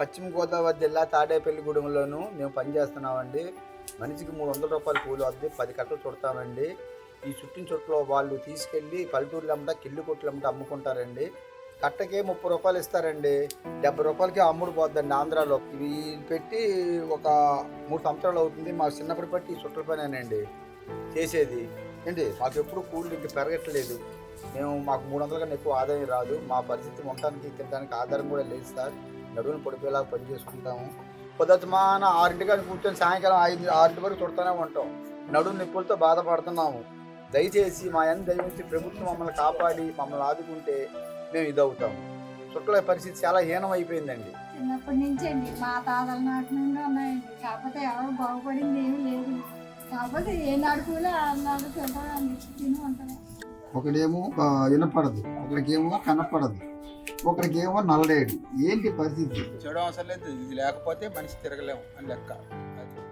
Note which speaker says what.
Speaker 1: పశ్చిమ గోదావరి జిల్లా తాడేపల్లిగూడెంలోను మేము పనిచేస్తున్నామండి. మనిషికి మూడు వందల రూపాయలు కూలి వద్ది పది కట్టలు చుడతామండి. ఈ చుట్టిన చుట్టలో వాళ్ళు తీసుకెళ్ళి పల్లెటూరులు అమ్మట కిల్లు కొట్లు అమ్మట అమ్ముకుంటారండి. కట్టకే ముప్పై రూపాయలు ఇస్తారండి. డెబ్బై రూపాయలకి అమ్ముడు పోద్దండి ఆంధ్రాలో. ఇవి పెట్టి ఒక మూడు సంవత్సరాలు అవుతుంది. మా చిన్నప్పటి బట్టి ఈ చుట్టల పనేనండి చేసేది. ఏంటి? మాకు ఎప్పుడు కూలి ఇంక పెరగట్లేదు. మేము మాకు మూడు వందల కన్నా ఎక్కువ ఆదాయం రాదు. మా పరిస్థితి ఉండటానికి తినడానికి ఆధారం కూడా లేదు సార్. నడువును పడిపోయేలా పని చేసుకుంటాము పొద్దుమాన ఆరింటి కూర్చొని సాయంకాలం ఐదు ఆరింటి వరకు చుడతానే ఉంటాం. నడుము నొప్పులతో బాధపడుతున్నాము. దయచేసి మా ఎంత దయవించి ప్రభుత్వం మమ్మల్ని కాపాడి మమ్మల్ని ఆదుకుంటే మేము ఇదవుతాం. చుట్టల పరిస్థితి చాలా హీనం అయిపోయిందండి
Speaker 2: చిన్నప్పటి నుంచి అండి మా తాతల నాటి నుండి ఉన్నాయండి. కాకపోతే ఎవరు బాగుపడింది ఏమీ లేదు. కాకపోతే ఏ నడుపులో ఆ నడుపు తింటాం తిని
Speaker 1: ఒకడేమో వినపడదు. ఒకరికేమో కనపడదు. ఒకరికేమో నల్లడేడు ఏంటి పరిస్థితి?
Speaker 3: చెడు అవసరం లేదు. ఇది లేకపోతే మనిషి తిరగలేము అని లెక్క. అది